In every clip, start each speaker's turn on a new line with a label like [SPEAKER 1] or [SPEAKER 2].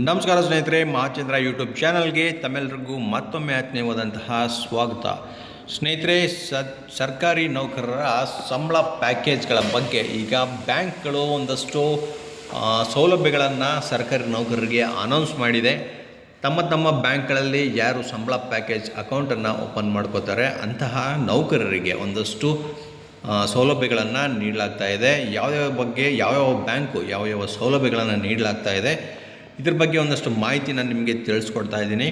[SPEAKER 1] ನಮಸ್ಕಾರ ಸ್ನೇಹಿತರೆ ಮಹಾಚಂದ್ರ ಯೂಟ್ಯೂಬ್ ಚಾನಲ್ಗೆ ತಮ್ಮೆಲ್ಲರಿಗೂ ಮತ್ತೊಮ್ಮೆ ಆತ್ಮೀಯವಾದಂತಹ ಸ್ವಾಗತ. ಸ್ನೇಹಿತರೆ ಸ ಸರ್ಕಾರಿ ನೌಕರರ ಸಂಬಳ ಪ್ಯಾಕೇಜ್ಗಳ ಬಗ್ಗೆ ಈಗ ಬ್ಯಾಂಕ್ಗಳು ಒಂದಷ್ಟು ಸೌಲಭ್ಯಗಳನ್ನು ಸರ್ಕಾರಿ ನೌಕರರಿಗೆ ಅನೌನ್ಸ್ ಮಾಡಿದೆ. ತಮ್ಮ ತಮ್ಮ ಬ್ಯಾಂಕ್ಗಳಲ್ಲಿ ಯಾರು ಸಂಬಳ ಪ್ಯಾಕೇಜ್ ಅಕೌಂಟನ್ನು ಓಪನ್ ಮಾಡ್ಕೋತಾರೆ, ಅಂತಹ ನೌಕರರಿಗೆ ಒಂದಷ್ಟು ಸೌಲಭ್ಯಗಳನ್ನು ನೀಡಲಾಗ್ತಾ ಇದೆ. ಯಾವ್ಯಾವ ಬಗ್ಗೆ, ಯಾವ್ಯಾವ ಬ್ಯಾಂಕು ಯಾವ್ಯಾವ ಸೌಲಭ್ಯಗಳನ್ನು ನೀಡಲಾಗ್ತಾ ಇದೆ ಇದ್ರ ಬಗ್ಗೆ ಒಂದಷ್ಟು ಮಾಹಿತಿ ನಾನು ನಿಮಗೆ ತಿಳಿಸ್ಕೊಡ್ತಾ ಇದ್ದೀನಿ.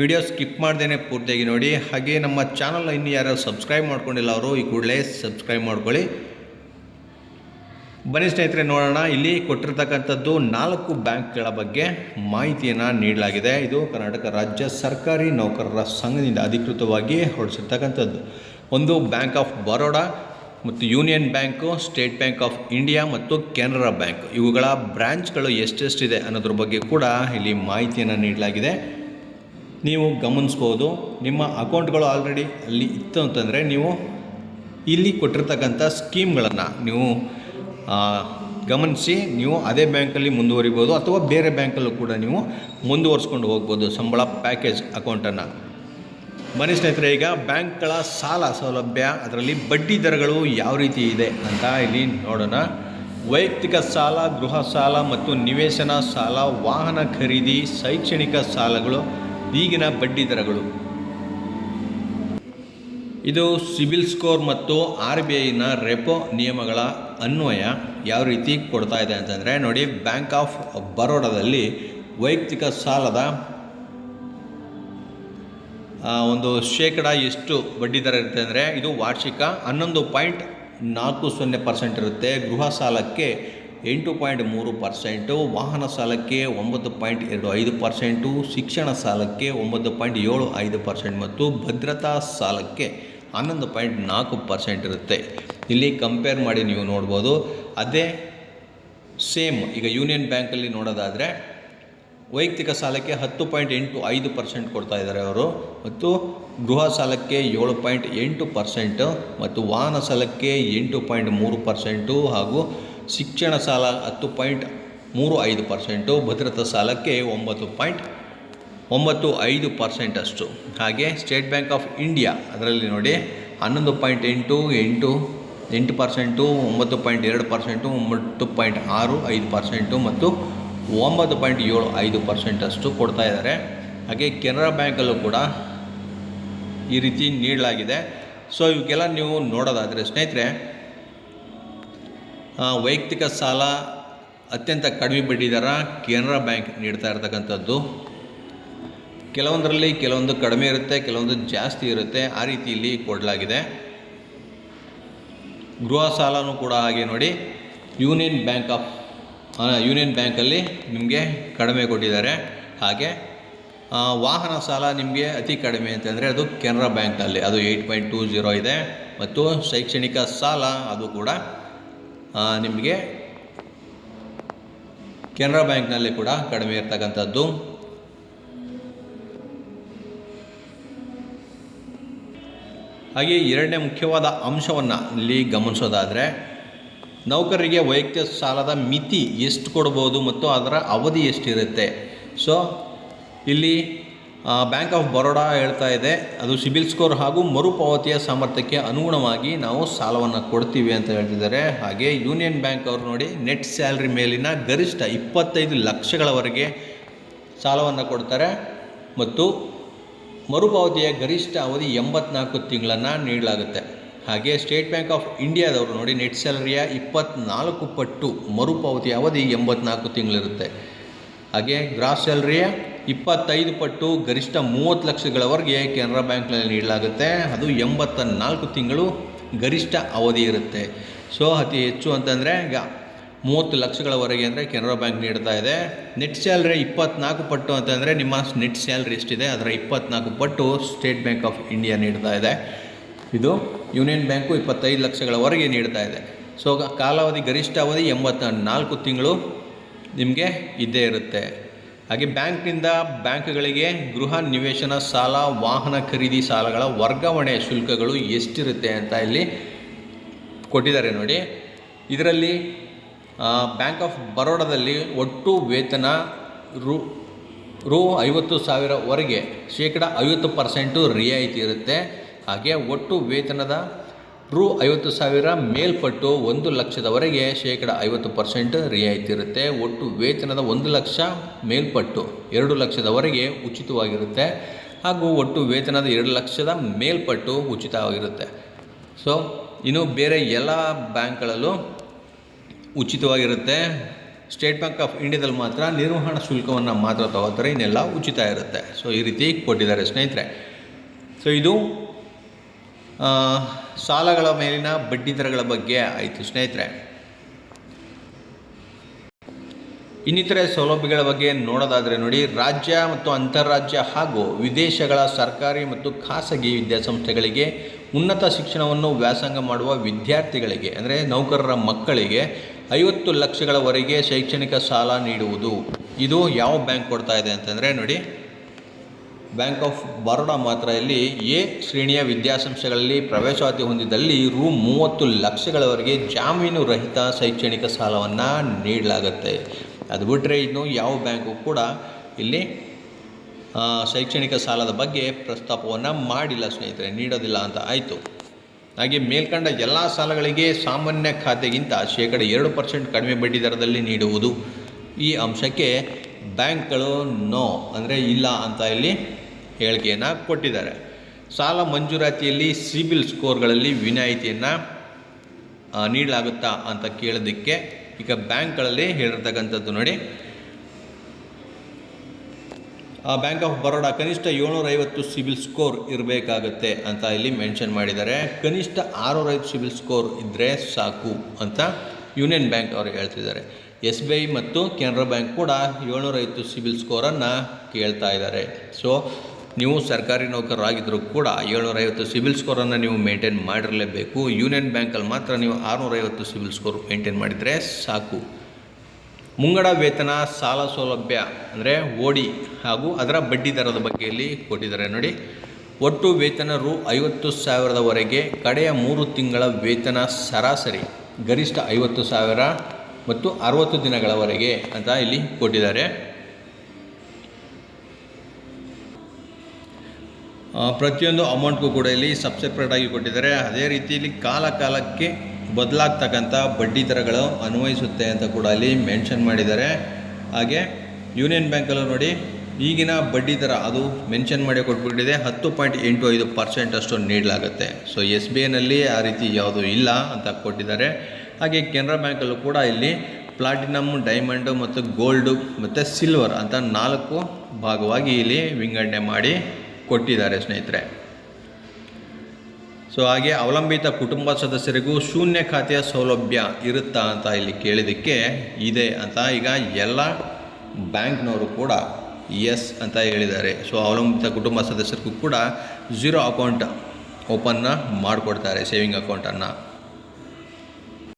[SPEAKER 1] ವಿಡಿಯೋ ಸ್ಕಿಪ್ ಮಾಡ್ದೇನೆ ಪೂರ್ತಿಯಾಗಿ ನೋಡಿ. ಹಾಗೆ ನಮ್ಮ ಚಾನಲ್ ಇನ್ನು ಯಾರು ಸಬ್ಸ್ಕ್ರೈಬ್ ಮಾಡ್ಕೊಂಡಿಲ್ಲ ಅವರು ಈ ಕೂಡಲೇ ಸಬ್ಸ್ಕ್ರೈಬ್ ಮಾಡ್ಕೊಳ್ಳಿ. ಬನ್ನಿ ಸ್ನೇಹಿತರೆ ನೋಡೋಣ. ಇಲ್ಲಿ ಕೊಟ್ಟಿರ್ತಕ್ಕಂಥದ್ದು ನಾಲ್ಕು ಬ್ಯಾಂಕ್ಗಳ ಬಗ್ಗೆ ಮಾಹಿತಿಯನ್ನು ನೀಡಲಾಗಿದೆ. ಇದು ಕರ್ನಾಟಕ ರಾಜ್ಯ ಸರ್ಕಾರಿ ನೌಕರರ ಸಂಘದಿಂದ ಅಧಿಕೃತವಾಗಿ ಹೊರಡಿಸಿರ್ತಕ್ಕಂಥದ್ದು. ಒಂದು ಬ್ಯಾಂಕ್ ಆಫ್ ಬರೋಡಾ ಮತ್ತು union bank, state bank of India ಮತ್ತು ಕೆನರಾ ಬ್ಯಾಂಕ್. ಇವುಗಳ ಬ್ರ್ಯಾಂಚ್ಗಳು ಎಷ್ಟೆಷ್ಟಿದೆ ಅನ್ನೋದ್ರ ಬಗ್ಗೆ ಕೂಡ ಇಲ್ಲಿ ಮಾಹಿತಿಯನ್ನು ನೀಡಲಾಗಿದೆ. ನೀವು ಗಮನಿಸ್ಬೋದು, ನಿಮ್ಮ ಅಕೌಂಟ್ಗಳು ಆಲ್ರೆಡಿ ಅಲ್ಲಿ ಇತ್ತು ಅಂತಂದರೆ ನೀವು ಇಲ್ಲಿ ಕೊಟ್ಟಿರ್ತಕ್ಕಂಥ ಸ್ಕೀಮ್ಗಳನ್ನು ನೀವು ಗಮನಿಸಿ, ನೀವು ಅದೇ ಬ್ಯಾಂಕಲ್ಲಿ ಮುಂದುವರಿಬೋದು ಅಥವಾ ಬೇರೆ ಬ್ಯಾಂಕಲ್ಲೂ ಕೂಡ ನೀವು ಮುಂದುವರಿಸ್ಕೊಂಡು ಹೋಗ್ಬೋದು ಸಂಬಳ ಪ್ಯಾಕೇಜ್ ಅಕೌಂಟನ್ನು. ಬನ್ನಿ ಸ್ನೇಹಿತರೆ, ಈಗ ಬ್ಯಾಂಕ್ಗಳ ಸಾಲ ಸೌಲಭ್ಯ, ಅದರಲ್ಲಿ ಬಡ್ಡಿ ದರಗಳು ಯಾವ ರೀತಿ ಇದೆ ಅಂತ ಇಲ್ಲಿ ನೋಡೋಣ. ವೈಯಕ್ತಿಕ ಸಾಲ, ಗೃಹ ಸಾಲ ಮತ್ತು ನಿವೇಶನ ಸಾಲ, ವಾಹನ ಖರೀದಿ, ಶೈಕ್ಷಣಿಕ ಸಾಲಗಳು, ಈಗಿನ ಬಡ್ಡಿ ದರಗಳು. ಇದು ಸಿಬಿಲ್ ಸ್ಕೋರ್ ಮತ್ತು ಆರ್ ಬಿ ಐನ ರೆಪೋ ನಿಯಮಗಳ ಅನ್ವಯ ಯಾವ ರೀತಿ ಕೊಡ್ತಾ ಇದೆ ಅಂತಂದರೆ, ನೋಡಿ, ಬ್ಯಾಂಕ್ ಆಫ್ ಬರೋಡಾದಲ್ಲಿ ವೈಯಕ್ತಿಕ ಸಾಲದ ಒಂದು ಶೇಕಡ ಎಷ್ಟು ಬಡ್ಡಿ ದರ ಇರುತ್ತೆ ಅಂದರೆ ಇದು ವಾರ್ಷಿಕ ಹನ್ನೊಂದು ಪಾಯಿಂಟ್ ನಾಲ್ಕು ಸೊನ್ನೆ ಪರ್ಸೆಂಟ್ ಇರುತ್ತೆ. ಗೃಹ ಸಾಲಕ್ಕೆ ಎಂಟು ಪಾಯಿಂಟ್ ಮೂರು ಪರ್ಸೆಂಟು, ವಾಹನ ಸಾಲಕ್ಕೆ ಒಂಬತ್ತು ಪಾಯಿಂಟ್ ಎರಡು ಐದು ಪರ್ಸೆಂಟು, ಶಿಕ್ಷಣ ಸಾಲಕ್ಕೆ ಒಂಬತ್ತು ಪಾಯಿಂಟ್ ಏಳು ಐದು ಪರ್ಸೆಂಟ್ ಮತ್ತು ಭದ್ರತಾ ಸಾಲಕ್ಕೆ ಹನ್ನೊಂದು ಪಾಯಿಂಟ್ ನಾಲ್ಕು ಪರ್ಸೆಂಟ್ ಇರುತ್ತೆ. ಇಲ್ಲಿ ಕಂಪೇರ್ ಮಾಡಿ ನೀವು ನೋಡ್ಬೋದು. ಅದೇ ಸೇಮ್ ಈಗ ಯೂನಿಯನ್ ಬ್ಯಾಂಕಲ್ಲಿ ನೋಡೋದಾದರೆ ವೈಯಕ್ತಿಕ ಸಾಲಕ್ಕೆ ಹತ್ತು ಪಾಯಿಂಟ್ ಎಂಟು ಐದು ಪರ್ಸೆಂಟ್ ಕೊಡ್ತಾ ಇದ್ದಾರೆ ಅವರು. ಮತ್ತು ಗೃಹ ಸಾಲಕ್ಕೆ ಏಳು ಪಾಯಿಂಟ್ ಎಂಟು ಪರ್ಸೆಂಟು ಮತ್ತು ವಾಹನ ಸಾಲಕ್ಕೆ ಎಂಟು ಪಾಯಿಂಟ್ ಮೂರು ಪರ್ಸೆಂಟು ಹಾಗೂ ಶಿಕ್ಷಣ ಸಾಲ ಹತ್ತು ಪಾಯಿಂಟ್ ಮೂರು ಐದು ಪರ್ಸೆಂಟು, ಭದ್ರತಾ ಸಾಲಕ್ಕೆ ಒಂಬತ್ತು ಪಾಯಿಂಟ್ ಒಂಬತ್ತು ಐದು ಪರ್ಸೆಂಟ್ ಅಷ್ಟು. ಹಾಗೆ ಸ್ಟೇಟ್ ಬ್ಯಾಂಕ್ ಆಫ್ ಇಂಡಿಯಾ ಅದರಲ್ಲಿ ನೋಡಿ ಹನ್ನೊಂದು ಪಾಯಿಂಟ್ ಎಂಟು ಎಂಟು ಎಂಟು ಪರ್ಸೆಂಟು, ಒಂಬತ್ತು ಪಾಯಿಂಟ್ ಎರಡು ಪರ್ಸೆಂಟು, ಒಂಬತ್ತು ಪಾಯಿಂಟ್ ಆರು ಐದು ಪರ್ಸೆಂಟು ಮತ್ತು ಒಂಬತ್ತು ಪಾಯಿಂಟ್ ಏಳು ಐದು ಪರ್ಸೆಂಟಷ್ಟು ಕೊಡ್ತಾ ಇದ್ದಾರೆ. ಹಾಗೆ ಕೆನರಾ ಬ್ಯಾಂಕಲ್ಲೂ ಕೂಡ ಈ ರೀತಿ ನೀಡಲಾಗಿದೆ. ಸೊ ಇವಕ್ಕೆಲ್ಲ ನೀವು ನೋಡೋದಾದರೆ ಸ್ನೇಹಿತರೆ ವೈಯಕ್ತಿಕ ಸಾಲ ಅತ್ಯಂತ ಕಡಿಮೆ ಬಡ್ಡಿ ದರ ಕೆನರಾ ಬ್ಯಾಂಕ್ ನೀಡ್ತಾ ಇರ್ತಕ್ಕಂಥದ್ದು. ಕೆಲವೊಂದರಲ್ಲಿ ಕೆಲವೊಂದು ಕಡಿಮೆ ಇರುತ್ತೆ, ಕೆಲವೊಂದು ಜಾಸ್ತಿ ಇರುತ್ತೆ, ಆ ರೀತಿ ಇಲ್ಲಿ ಕೊಡಲಾಗಿದೆ. ಗೃಹ ಸಾಲನೂ ಕೂಡ ಹಾಗೆ ನೋಡಿ. ಯೂನಿಯನ್ ಬ್ಯಾಂಕ್ ಆಫ್ ಯೂನಿಯನ್ ಬ್ಯಾಂಕಲ್ಲಿ ನಿಮಗೆ ಕಡಿಮೆ ಕೊಟ್ಟಿದ್ದಾರೆ. ಹಾಗೆ ವಾಹನ ಸಾಲ ನಿಮಗೆ ಅತಿ ಕಡಿಮೆ ಅಂತಂದರೆ ಅದು ಕೆನರಾ ಬ್ಯಾಂಕಲ್ಲಿ. ಅದು ಏಯ್ಟ್ ಪಾಯಿಂಟ್ ಟೂ ಜೀರೋ ಇದೆ. ಮತ್ತು ಶೈಕ್ಷಣಿಕ ಸಾಲ ಅದು ಕೂಡ ನಿಮಗೆ ಕೆನರಾ ಬ್ಯಾಂಕ್ನಲ್ಲಿ ಕೂಡ ಕಡಿಮೆ ಇರ್ತಕ್ಕಂಥದ್ದು. ಹಾಗೆ ಎರಡನೇ ಮುಖ್ಯವಾದ ಅಂಶವನ್ನು ಇಲ್ಲಿ ಗಮನಿಸೋದಾದರೆ ನೌಕರರಿಗೆ ವೈಯಕ್ತಿಕ ಸಾಲದ ಮಿತಿ ಎಷ್ಟು ಕೊಡ್ಬೋದು ಮತ್ತು ಅದರ ಅವಧಿ ಎಷ್ಟಿರುತ್ತೆ? ಸೊ ಇಲ್ಲಿ ಬ್ಯಾಂಕ್ ಆಫ್ ಬರೋಡಾ ಹೇಳ್ತಾ ಇದೆ, ಅದು ಸಿಬಿಲ್ ಸ್ಕೋರ್ ಹಾಗೂ ಮರುಪಾವತಿಯ ಸಾಮರ್ಥ್ಯಕ್ಕೆ ಅನುಗುಣವಾಗಿ ನಾವು ಸಾಲವನ್ನು ಕೊಡ್ತೀವಿ ಅಂತ ಹೇಳ್ತಿದ್ದಾರೆ. ಹಾಗೆ ಯೂನಿಯನ್ ಬ್ಯಾಂಕ್ ಅವರು ನೋಡಿ, ನೆಟ್ ಸ್ಯಾಲ್ರಿ ಮೇಲಿನ ಗರಿಷ್ಠ ಇಪ್ಪತ್ತೈದು ಲಕ್ಷಗಳವರೆಗೆ ಸಾಲವನ್ನು ಕೊಡ್ತಾರೆ ಮತ್ತು ಮರುಪಾವತಿಯ ಗರಿಷ್ಠ ಅವಧಿ ಎಂಬತ್ನಾಲ್ಕು ತಿಂಗಳನ್ನು ನೀಡಲಾಗುತ್ತೆ. ಹಾಗೆ ಸ್ಟೇಟ್ ಬ್ಯಾಂಕ್ ಆಫ್ ಇಂಡಿಯಾದವರು ನೋಡಿ ನೆಟ್ ಸ್ಯಾಲರಿಯ ಇಪ್ಪತ್ನಾಲ್ಕು ಪಟ್ಟು ಮರುಪಾವತಿ ಅವಧಿ ಎಂಬತ್ನಾಲ್ಕು ತಿಂಗಳಿರುತ್ತೆ. ಹಾಗೆ ಗ್ರಾಸ್ ಸ್ಯಾಲರಿಯ ಇಪ್ಪತ್ತೈದು ಪಟ್ಟು ಗರಿಷ್ಠ ಮೂವತ್ತು ಲಕ್ಷಗಳವರೆಗೆ ಕೆನರಾ ಬ್ಯಾಂಕ್ನಲ್ಲಿ ನೀಡಲಾಗುತ್ತೆ. ಅದು ಎಂಬತ್ತ ನಾಲ್ಕು ತಿಂಗಳು ಗರಿಷ್ಠ ಅವಧಿ ಇರುತ್ತೆ. ಸೊ ಅತಿ ಹೆಚ್ಚು ಅಂತಂದರೆ ಈಗ ಮೂವತ್ತು ಲಕ್ಷಗಳವರೆಗೆ ಅಂದರೆ ಕೆನರಾ ಬ್ಯಾಂಕ್ ನೀಡ್ತಾ ಇದೆ. ನೆಟ್ ಸ್ಯಾಲ್ರಿ ಇಪ್ಪತ್ನಾಲ್ಕು ಪಟ್ಟು ಅಂತಂದರೆ ನಿಮ್ಮ ನೆಟ್ ಸ್ಯಾಲ್ರಿ ಎಷ್ಟಿದೆ, ಅದರ ಇಪ್ಪತ್ನಾಲ್ಕು ಪಟ್ಟು ಸ್ಟೇಟ್ ಬ್ಯಾಂಕ್ ಆಫ್ ಇಂಡಿಯಾ ನೀಡ್ತಾ ಇದೆ. ಇದು ಯೂನಿಯನ್ ಬ್ಯಾಂಕು ಇಪ್ಪತ್ತೈದು ಲಕ್ಷಗಳವರೆಗೆ ನೀಡ್ತಾ ಇದೆ. ಸೊ ಕಾಲಾವಧಿ ಗರಿಷ್ಠ ಅವಧಿ ಎಂಬತ್ತ ನಾಲ್ಕು ತಿಂಗಳು ನಿಮಗೆ ಇದ್ದೇ ಇರುತ್ತೆ. ಹಾಗೆ ಬ್ಯಾಂಕ್ನಿಂದ ಬ್ಯಾಂಕ್ಗಳಿಗೆ ಗೃಹ ನಿವೇಶನ ಸಾಲ, ವಾಹನ ಖರೀದಿ ಸಾಲಗಳ ವರ್ಗಾವಣೆ ಶುಲ್ಕಗಳು ಎಷ್ಟಿರುತ್ತೆ ಅಂತ ಇಲ್ಲಿ ಕೊಟ್ಟಿದ್ದಾರೆ ನೋಡಿ. ಇದರಲ್ಲಿ ಬ್ಯಾಂಕ್ ಆಫ್ ಬರೋಡಾದಲ್ಲಿ ಒಟ್ಟು ವೇತನ ರು ರು ಐವತ್ತು ಸಾವಿರವರೆಗೆ ಶೇಕಡ ಐವತ್ತು ಪರ್ಸೆಂಟು ರಿಯಾಯಿತಿ ಇರುತ್ತೆ. ಹಾಗೆ ಒಟ್ಟು ವೇತನದ ರು ಐವತ್ತು ಸಾವಿರ ಮೇಲ್ಪಟ್ಟು ಒಂದು ಲಕ್ಷದವರೆಗೆ ಶೇಕಡ ಐವತ್ತು ಪರ್ಸೆಂಟ್ ರಿಯಾಯಿತಿ ಇರುತ್ತೆ ಒಟ್ಟು ವೇತನದ ಒಂದು ಲಕ್ಷ ಮೇಲ್ಪಟ್ಟು ಎರಡು ಲಕ್ಷದವರೆಗೆ ಉಚಿತವಾಗಿರುತ್ತೆ ಹಾಗೂ ಒಟ್ಟು ವೇತನದ ಎರಡು ಲಕ್ಷದ ಮೇಲ್ಪಟ್ಟು ಉಚಿತವಾಗಿರುತ್ತೆ. ಸೊ, ಇನ್ನು ಬೇರೆ ಎಲ್ಲ ಬ್ಯಾಂಕ್ಗಳಲ್ಲೂ ಉಚಿತವಾಗಿರುತ್ತೆ. ಸ್ಟೇಟ್ ಬ್ಯಾಂಕ್ ಆಫ್ ಇಂಡಿಯಾದಲ್ಲಿ ಮಾತ್ರ ನಿರ್ವಹಣಾ ಶುಲ್ಕವನ್ನು ಮಾತ್ರ ತಗೋತಾರೆ, ಇನ್ನೆಲ್ಲ ಉಚಿತ ಇರುತ್ತೆ. ಸೊ, ಈ ರೀತಿ ಕೊಟ್ಟಿದ್ದಾರೆ ಸ್ನೇಹಿತರೆ. ಸೊ, ಇದು ಸಾಲಗಳ ಮೇಲಿನ ಬಡ್ಡಿ ದರಗಳ ಬಗ್ಗೆ ಆಯಿತು ಸ್ನೇಹಿತರೆ. ಇನ್ನಿತರೆ ಸೌಲಭ್ಯಗಳ ಬಗ್ಗೆ ನೋಡೋದಾದರೆ ನೋಡಿ, ರಾಜ್ಯ ಮತ್ತು ಅಂತಾರಾಜ್ಯ ಹಾಗೂ ವಿದೇಶಗಳ ಸರ್ಕಾರಿ ಮತ್ತು ಖಾಸಗಿ ವಿದ್ಯಾಸಂಸ್ಥೆಗಳಿಗೆ ಉನ್ನತ ಶಿಕ್ಷಣವನ್ನು ವ್ಯಾಸಂಗ ಮಾಡುವ ವಿದ್ಯಾರ್ಥಿಗಳಿಗೆ, ಅಂದರೆ ನೌಕರರ ಮಕ್ಕಳಿಗೆ ಐವತ್ತು ಲಕ್ಷಗಳವರೆಗೆ ಶೈಕ್ಷಣಿಕ ಸಾಲ ನೀಡುವುದು. ಇದು ಯಾವ ಬ್ಯಾಂಕ್ ಕೊಡ್ತಾ ಇದೆ ಅಂತಂದರೆ ನೋಡಿ ಬ್ಯಾಂಕ್ ಆಫ್ ಬರೋಡಾ ಮಾತ್ರ ಇಲ್ಲಿ ಎ ಶ್ರೇಣಿಯ ವಿದ್ಯಾಸಂಸ್ಥೆಗಳಲ್ಲಿ ಪ್ರವೇಶಾತಿ ಹೊಂದಿದಲ್ಲಿ ರು ಮೂವತ್ತು ಲಕ್ಷಗಳವರೆಗೆ ಜಾಮೀನು ರಹಿತ ಶೈಕ್ಷಣಿಕ ಸಾಲವನ್ನು ನೀಡಲಾಗುತ್ತೆ. ಅದು ಬಿಟ್ಟರೆ ಇನ್ನು ಯಾವ ಬ್ಯಾಂಕು ಕೂಡ ಇಲ್ಲಿ ಶೈಕ್ಷಣಿಕ ಸಾಲದ ಬಗ್ಗೆ ಪ್ರಸ್ತಾಪವನ್ನು ಮಾಡಿಲ್ಲ ಸ್ನೇಹಿತರೆ, ನೀಡೋದಿಲ್ಲ ಅಂತ ಆಯಿತು. ಹಾಗೆ ಮೇಲ್ಕಂಡ ಎಲ್ಲ ಸಾಲಗಳಿಗೆ ಸಾಮಾನ್ಯ ಖಾತೆಗಿಂತ ಶೇಕಡ ಎರಡು ಪರ್ಸೆಂಟ್ ಕಡಿಮೆ ಬಡ್ಡಿ ದರದಲ್ಲಿ ನೀಡುವುದು ಈ ಅಂಶಕ್ಕೆ ಬ್ಯಾಂಕ್ಗಳು ನೋ ಅಂದರೆ ಇಲ್ಲ ಅಂತ ಇಲ್ಲಿ ಹೇಳಿಕೆಯನ್ನು ಕೊಟ್ಟಿದ್ದಾರೆ. ಸಾಲ ಮಂಜೂರಾತಿಯಲ್ಲಿ ಸಿಬಿಲ್ ಸ್ಕೋರ್ಗಳಲ್ಲಿ ವಿನಾಯಿತಿಯನ್ನು ನೀಡಲಾಗುತ್ತಾ ಅಂತ ಕೇಳೋದಕ್ಕೆ ಈಗ ಬ್ಯಾಂಕ್ಗಳಲ್ಲಿ ಹೇಳಿರ್ತಕ್ಕಂಥದ್ದು ನೋಡಿ. ಬ್ಯಾಂಕ್ ಆಫ್ ಬರೋಡಾ ಕನಿಷ್ಠ ಏಳ್ನೂರೈವತ್ತು ಸಿಬಿಲ್ ಸ್ಕೋರ್ ಇರಬೇಕಾಗುತ್ತೆ ಅಂತ ಇಲ್ಲಿ ಮೆನ್ಷನ್ ಮಾಡಿದ್ದಾರೆ. ಕನಿಷ್ಠ ಆರುನೂರೈವತ್ತು ಸಿಬಿಲ್ ಸ್ಕೋರ್ ಇದ್ದರೆ ಸಾಕು ಅಂತ ಯೂನಿಯನ್ ಬ್ಯಾಂಕ್ ಅವರು ಹೇಳ್ತಿದ್ದಾರೆ. ಎಸ್ ಬಿ ಐ ಮತ್ತು ಕೆನರಾ ಬ್ಯಾಂಕ್ ಕೂಡ ಏಳ್ನೂರೈವತ್ತು ಸಿಬಿಲ್ ಸ್ಕೋರನ್ನು ಕೇಳ್ತಾ ಇದ್ದಾರೆ. ಸೊ ನೀವು ಸರ್ಕಾರಿ ನೌಕರರಾಗಿದ್ದರೂ ಕೂಡ ಏಳ್ನೂರೈವತ್ತು ಸಿಬಿಲ್ ಸ್ಕೋರನ್ನು ನೀವು ಮೇಂಟೈನ್ ಮಾಡಿರಲೇಬೇಕು. ಯೂನಿಯನ್ ಬ್ಯಾಂಕಲ್ಲಿ ಮಾತ್ರ ನೀವು ಆರುನೂರೈವತ್ತು ಸಿಬಿಲ್ ಸ್ಕೋರ್ ಮೇಂಟೈನ್ ಮಾಡಿದರೆ ಸಾಕು. ಮುಂಗಡ ವೇತನ, ಸಾಲ ಸೌಲಭ್ಯ ಅಂದರೆ ಓಡಿ ಹಾಗೂ ಅದರ ಬಡ್ಡಿ ದರದ ಬಗ್ಗೆ ಇಲ್ಲಿ ಕೊಟ್ಟಿದ್ದಾರೆ ನೋಡಿ. ಒಟ್ಟು ವೇತನ ರು ಐವತ್ತು ಸಾವಿರದವರೆಗೆ ಕಡೆಯ ಮೂರು ತಿಂಗಳ ವೇತನ ಸರಾಸರಿ ಗರಿಷ್ಠ ಐವತ್ತು ಸಾವಿರ ಮತ್ತು ಅರವತ್ತು ದಿನಗಳವರೆಗೆ ಅಂತ ಇಲ್ಲಿ ಕೊಟ್ಟಿದ್ದಾರೆ. ಪ್ರತಿಯೊಂದು ಅಮೌಂಟ್ಗೂ ಕೂಡ ಇಲ್ಲಿ ಸಬ್ಸೆಪ್ರೇಟಾಗಿ ಕೊಟ್ಟಿದ್ದಾರೆ. ಅದೇ ರೀತಿಯಲ್ಲಿ ಕಾಲ ಕಾಲಕ್ಕೆ ಬದಲಾಗ್ತಕ್ಕಂಥ ಬಡ್ಡಿ ದರಗಳು ಅನ್ವಯಿಸುತ್ತೆ ಅಂತ ಕೂಡ ಅಲ್ಲಿ ಮೆನ್ಷನ್ ಮಾಡಿದ್ದಾರೆ. ಹಾಗೆ ಯೂನಿಯನ್ ಬ್ಯಾಂಕಲ್ಲೂ ನೋಡಿ, ಈಗಿನ ಬಡ್ಡಿ ದರ ಅದು ಮೆನ್ಷನ್ ಮಾಡಿ ಕೊಟ್ಬಿಟ್ಟಿದೆ. ಹತ್ತು ಪಾಯಿಂಟ್ ಎಂಟು ಐದು ಪರ್ಸೆಂಟ್ ಅಷ್ಟು ನೀಡಲಾಗುತ್ತೆ. ಸೊ ಎಸ್ ಬಿ ಐನಲ್ಲಿ ಆ ರೀತಿ ಯಾವುದೂ ಇಲ್ಲ ಅಂತ ಕೊಟ್ಟಿದ್ದಾರೆ. ಹಾಗೆ ಕೆನರಾ ಬ್ಯಾಂಕಲ್ಲೂ ಕೂಡ ಇಲ್ಲಿ ಪ್ಲಾಟಿನಮ್, ಡೈಮಂಡು ಮತ್ತು ಗೋಲ್ಡು ಮತ್ತು ಸಿಲ್ವರ್ ಅಂತ ನಾಲ್ಕು ಭಾಗವಾಗಿ ಇಲ್ಲಿ ವಿಂಗಡಣೆ ಮಾಡಿ ಕೊಟ್ಟಿದ್ದಾರೆ ಸ್ನೇಹಿತರೆ. ಸೊ ಹಾಗೆ ಅವಲಂಬಿತ ಕುಟುಂಬ ಸದಸ್ಯರಿಗೂ ಶೂನ್ಯ ಖಾತೆಯ ಸೌಲಭ್ಯ ಇರುತ್ತಾ ಅಂತ ಇಲ್ಲಿ ಕೇಳಿದ್ದಕ್ಕೆ ಇದೆ ಅಂತ ಈಗ ಎಲ್ಲ ಬ್ಯಾಂಕ್ನವರು ಕೂಡ ಎಸ್ ಅಂತ ಹೇಳಿದ್ದಾರೆ. ಸೊ ಅವಲಂಬಿತ ಕುಟುಂಬ ಸದಸ್ಯರಿಗೂ ಕೂಡ ಝೀರೋ ಅಕೌಂಟ್ ಓಪನ್ನ ಮಾಡಿಕೊಡ್ತಾರೆ ಸೇವಿಂಗ್ ಅಕೌಂಟನ್ನು